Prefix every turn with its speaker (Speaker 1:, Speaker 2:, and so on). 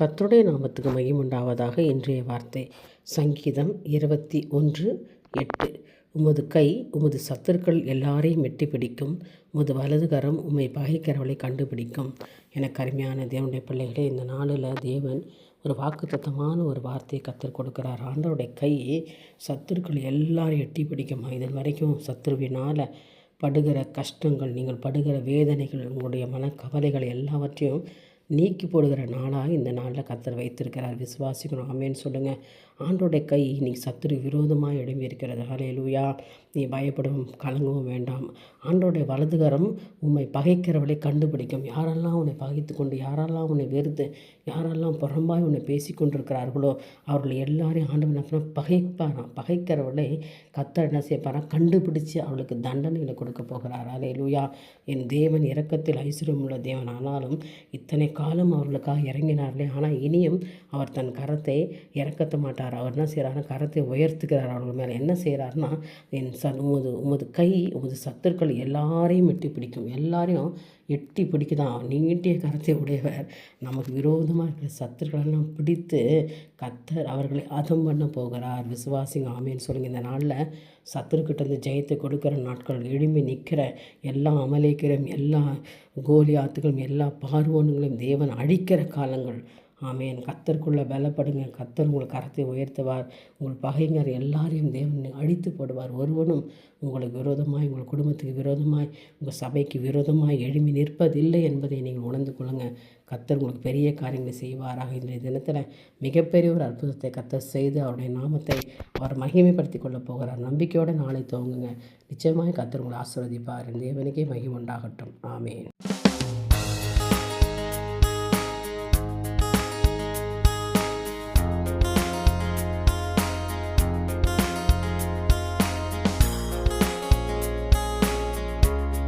Speaker 1: கர்த்தருடைய நாமத்துக்கு மகிமுண்டாவதாக இன்றைய வார்த்தை. சங்கீதம் இருபத்தி ஒன்று எட்டு. உமது கை உமது சத்துருக்கள் எல்லாரையும் வெட்டி பிடிக்கும் உமது வலது கரம் உம்மை பகைக்கிறவளை கண்டுபிடிக்கும். எனக்கு அருமையான தேவனுடைய பிள்ளைகளே இந்த நாளில் தேவன் ஒரு வாக்குத்தத்தமான ஒரு வார்த்தையை கற்றுக் கொடுக்குறார். ஆண்டவருடைய கை சத்துருக்கள் எல்லாரையும் எட்டி பிடிக்குமா இதன் வரைக்கும் சத்துருவினால் படுகிற கஷ்டங்கள் நீங்கள் படுகிற வேதனைகள் உங்களுடைய மனக்கவலைகள் எல்லாவற்றையும் நீக்கி போடுகிற நாளாக இந்த நாளில் கத்தர் வைத்திருக்கிறார். விசுவாசிக்கணும். ஆமேன்னு சொல்லுங்கள் ஆண்டோடைய கை இன்னைக்கு சத்துரு விரோதமாக எழும்பி இருக்கிறது ஹலேலுயா நீ பயப்படவும் கலங்கவும் வேண்டாம். ஆண்டோடைய வலதுகரம் உண்மை பகைக்கிறவளை கண்டுபிடிக்கும். யாரெல்லாம் உன்னை பகைத்து கொண்டு யாரெல்லாம் உன்னை வெறுத்து யாரெல்லாம் புறம்பாய் உன்னை பேசி கொண்டிருக்கிறார்களோ அவர்கள் எல்லாரையும் ஆண்டவன் என்ன பகைப்பாராம். பகைக்கிறவளை கத்தர் என்ன செய்யப்பாராம்? கண்டுபிடிச்சு அவளுக்கு தண்டனைகளை கொடுக்க போகிறார். அலையலுயா என் தேவன் இறக்கத்தில் ஐஸ்வர்யம் உள்ள தேவன். ஆனாலும் இத்தனை காலம் அவர்களுக்காக இறங்கினார்களே. ஆனால் இனியும் அவர் தன் கரத்தை இறக்கத்த மாட்டார். அவர் என்ன செய்கிறாருன்னா கரத்தை உயர்த்துக்கிறார் அவர்கள் மேலே. என்ன செய்கிறாருன்னா என் ச உமது உமது கை உமது சத்துருக்கள் எல்லாரையும் எட்டி பிடிக்கும். எல்லாரையும் எட்டி பிடிக்குதான் நீட்டிய கரத்தை உடையவர். நமக்கு விரோதமாக இருக்கிற சத்துருக்களெல்லாம் பிடித்து கத்தர் அவர்களை அதம் பண்ண போகிறார். விசுவாசிங்க ஆமேன்னு சொல்லுங்க. இந்த நாளில் சத்துருக்கிட்ட இருந்து ஜெயத்தை கொடுக்குற நாட்கள் எழும்பி நிற்கிற எல்லா அமலேக்கிறம் எல்லா கோலியாத்துகளும் எல்லா பார்வோனுங்களையும் தேவன் அழிக்கிற காலங்கள் ஆமேன். கத்தருக்குள்ளே பலப்படுங்க. கத்தர் உங்கள் கரத்தை உயர்த்துவார். உங்கள் பகைஞர் எல்லாரையும் தேவன் அழித்து போடுவார். ஒருவனும் உங்களுக்கு விரோதமாய் உங்கள் குடும்பத்துக்கு விரோதமாய் உங்கள் சபைக்கு விரோதமாய் எழுமி நிற்பதில்லை என்பதை நீங்கள் உணர்ந்து கொள்ளுங்கள் கத்தர் உங்களுக்கு பெரிய காரியங்களை செய்வாராக. இன்றைய தினத்தில் மிகப்பெரிய ஒரு அற்புதத்தை கத்தர் செய்து அவருடைய நாமத்தை அவர் மகிமைப்படுத்தி கொள்ள போகிறார். நம்பிக்கையோடு நாளை துவங்குங்க. நிச்சயமாக கத்தர் உங்களை ஆசிர்வதிப்பார். தேவனுக்கே மகிமுண்டாகட்டும் ஆமேன்.